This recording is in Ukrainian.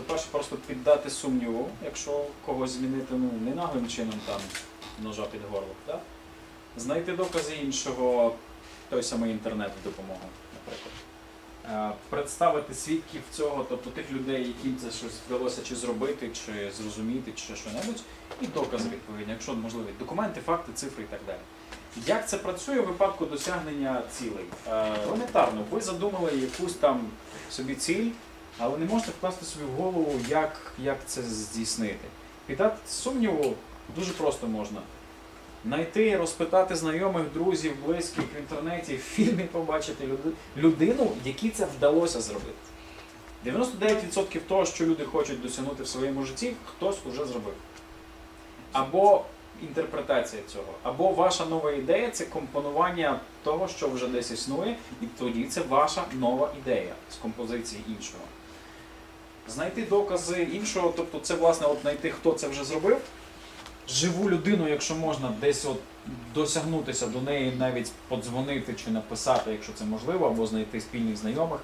по-перше, просто піддати сумніву, якщо когось змінити ну, не наглим чином там ножа під горло. Да? Знайти докази іншого, той самий інтернет в допомогу, наприклад. Е, Представити свідків цього, тобто тих людей, яким це щось вдалося чи зробити, чи зрозуміти, чи що-небудь, і докази відповідні, якщо можливі, документи, факти, цифри і так далі. Як це працює у випадку досягнення цілей? Е, Елементарно, ви задумали якусь там собі ціль, але не можете вкласти собі в голову, як, як це здійснити. Піддати сумніву дуже просто можна. Знайти, розпитати знайомих, друзів, близьких в інтернеті, в фільмі побачити людину, якій це вдалося зробити. 99% того, що люди хочуть досягнути в своєму житті, хтось уже зробив. Або інтерпретація цього, або ваша нова ідея це компонування того, що вже десь існує, і тоді це ваша нова ідея з композиції іншого. Знайти докази іншого, тобто це власне от знайти, хто це вже зробив. Живу людину, якщо можна, десь от досягнутися до неї, навіть подзвонити чи написати, якщо це можливо, або знайти спільних знайомих.